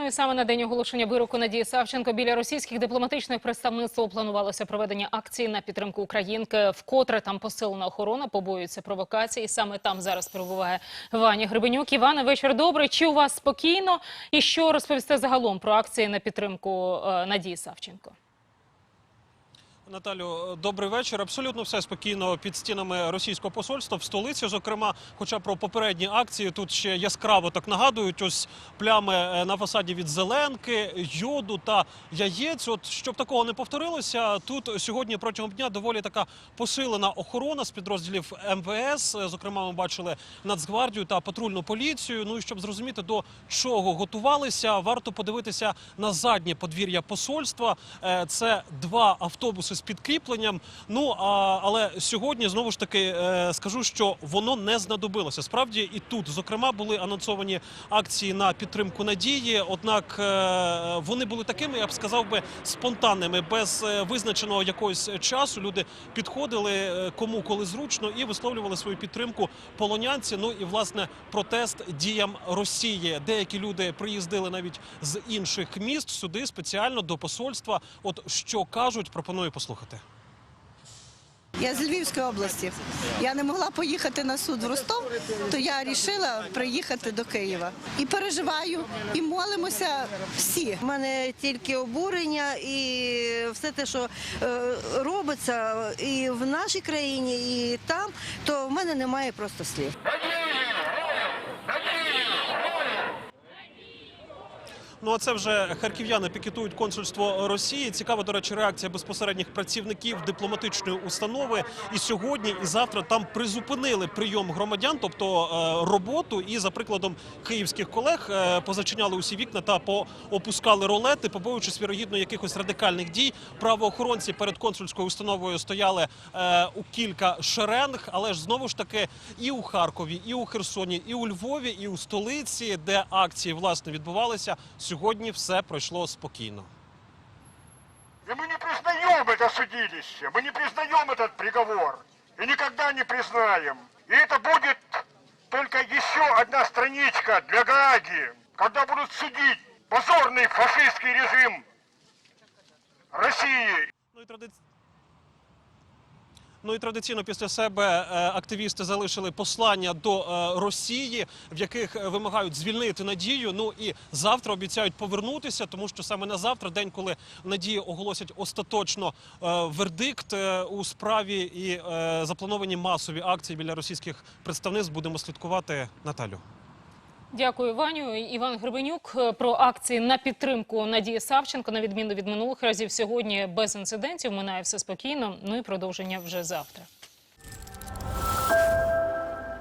Ну і саме на день оголошення вироку Надії Савченко біля російських дипломатичних представництв планувалося проведення акції на підтримку українки. Вкотре там посилена охорона, побоюються провокації. Саме там зараз перебуває Ваня Гребенюк. Іване, вечір добрий. Чи у вас спокійно? І що розповісте загалом про акції на підтримку е, Надії Савченко? Наталю, добрий вечір. Абсолютно все спокійно під стінами російського посольства в столиці. Зокрема, хоча про попередні акції тут ще яскраво так нагадують. Ось плями е, на фасаді від зеленки, йоду та яєць. От щоб такого не повторилося, тут сьогодні протягом дня доволі така посилена охорона з підрозділів МВС. Е, Зокрема, ми бачили Нацгвардію та патрульну поліцію. Ну і щоб зрозуміти до чого готувалися, варто подивитися на заднє подвір'я посольства. Е, Це два автобуси з підкріпленням. Ну а але сьогодні знову ж таки е, скажу, що воно не знадобилося. Справді і тут, зокрема, були анонсовані акції на підтримку надії. Однак е, вони були такими, я б сказав би, спонтанними, без е, визначеного якогось часу. Люди підходили кому коли зручно і висловлювали свою підтримку полонянці. Ну і власне протест діям Росії. Деякі люди приїздили навіть з інших міст сюди спеціально до посольства. От що кажуть, пропоную послухати. Я з Львівської області. Я не могла поїхати на суд в Ростов, то я вирішила приїхати до Києва. І переживаю, і молимося всі. У мене тільки обурення і все те, що е, робиться і в нашій країні, і там, то в мене немає просто слів. Ну а це вже харків'яни пікетують консульство Росії. Цікава, до речі, реакція безпосередніх працівників дипломатичної установи. І сьогодні, і завтра там призупинили прийом громадян, тобто е, роботу. І за прикладом київських колег е, позачиняли усі вікна та поопускали ролети, побоюючись вірогідно якихось радикальних дій. Правоохоронці перед консульською установою стояли е, у кілька шеренг, але ж знову ж таки і у Харкові, і у Херсоні, і у Львові, і у столиці, де акції власне відбувалися Сьогодні все пройшло спокійно. И мы не признаем это судилище, мы не признаем этот приговор и никогда не признаем. И это будет только еще одна страничка для Гааги, когда будут судить позорный фашистский режим России Ну і традиційно. Ну і традиційно після себе е, активісти залишили послання до е, Росії, в яких е, вимагають звільнити надію. Ну і завтра обіцяють повернутися, тому що саме на завтра, день, коли надії оголосять остаточно вердикт у справі і заплановані масові акції біля російських представництв, будемо слідкувати Наталю. Дякую, Ваню. Іван Гребенюк е, про акції на підтримку Надії Савченко, на відміну від минулих разів, сьогодні без інцидентів. Минає все спокійно. Ну і продовження вже завтра.